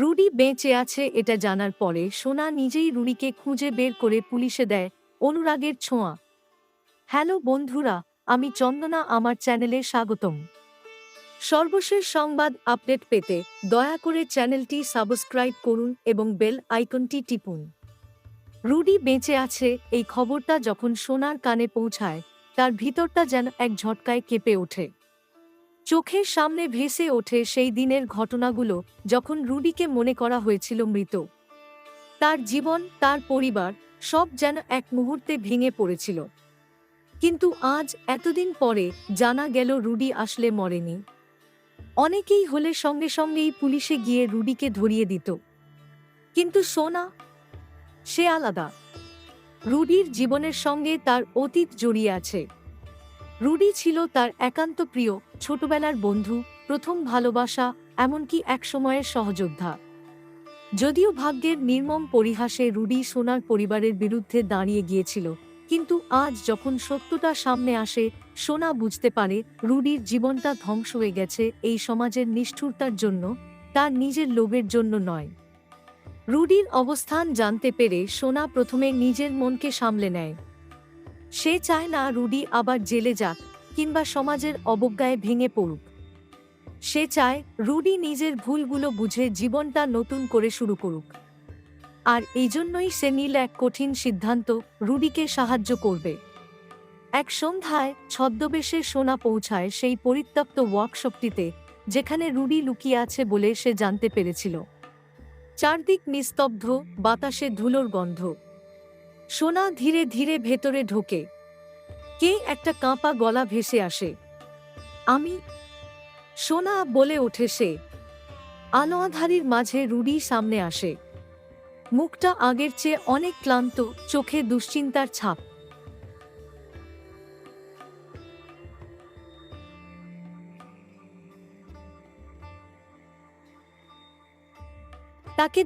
Rudi বেঁচে আছে এটা জানার পরে সোনা নিজেই রুডিকে খুঁজে বের করে পুলিশে দেয়, অনুরাগের ছোঁয়া। হ্যালো বন্ধুরা, আমি চন্দনা, আমার চ্যানেলে স্বাগতম। সর্বশেষ সংবাদ আপডেট পেতে দয়া করে চ্যানেলটি সাবস্ক্রাইব করুন এবং বেল আইকনটি টিপুন। রুডি বেঁচে আছে এই খবরটা যখন সোনার কানে পৌঁছায়, তার ভিতরটা যেন এক ঝটকায় কেঁপে ওঠে। চোখের সামনে ভেসে ওঠে সেই দিনের ঘটনাগুলো যখন রুডিকে মনে করা হয়েছিল মৃত। তার জীবন, তার পরিবার সব যেন এক মুহূর্তে ভেঙে পড়েছিল। কিন্তু আজ এতদিন পরে জানা গেল রুডি আসলে মরেনি। অনেকেই হলে সঙ্গে সঙ্গেই পুলিশে গিয়ে রুডিকে ধরিয়ে দিত। কিন্তু সোনা, সে আলাদা। রুডির জীবনের সঙ্গে তার অতীত জড়িয়ে আছে। রুডি ছিল তার একান্ত প্রিয়, ছোটবেলার বন্ধু, প্রথম ভালোবাসা, এমনকি একসময়ের সহযোদ্ধা। যদিও ভাগ্যের নির্মম পরিহাসে রুডি সোনার পরিবারের বিরুদ্ধে দাঁড়িয়ে গিয়েছিল, কিন্তু আজ যখন সত্যটা সামনে আসে, সোনা বুঝতে পারে রুডির জীবনটা ধ্বংস হয়ে গেছে এই সমাজের নিষ্ঠুরতার জন্য তার নিজের লোভের জন্য নয়। রুডির অবস্থান জানতে পেরে সোনা প্রথমে নিজের মনকে সামলে নেয়। সে চায় না রুডি আবার জেলে যাক কিংবা সমাজের অবজ্ঞায় ভেঙে পড়ুক। সে চায় রুডি নিজের ভুলগুলো বুঝে জীবনটা নতুন করে শুরু করুক। আর এই জন্যই সে নীল এক কঠিন সিদ্ধান্ত রুডিকে সাহায্য করবে। এক সন্ধ্যায় ছদ্মবেশে সোনা পৌঁছায় সেই পরিত্যক্ত ওয়ার্কশপটিতে যেখানে রুডি লুকিয়ে আছে বলে সে জানতে পেরেছিল। চারদিক নিস্তব্ধ, বাতাসে ধুলোর গন্ধ। সোনা ধীরে ধীরে ভেতরে ঢোকে। কে একটা কাঁপা গলা ভেসে আসে। আমি, সোনা বলে ওঠে সে। আলো আধারির মাঝে রুডি সামনে আসে। মুখটা আগের চেয়ে অনেক ক্লান্ত, চোখে দুশ্চিন্তার ছাপ। তাকে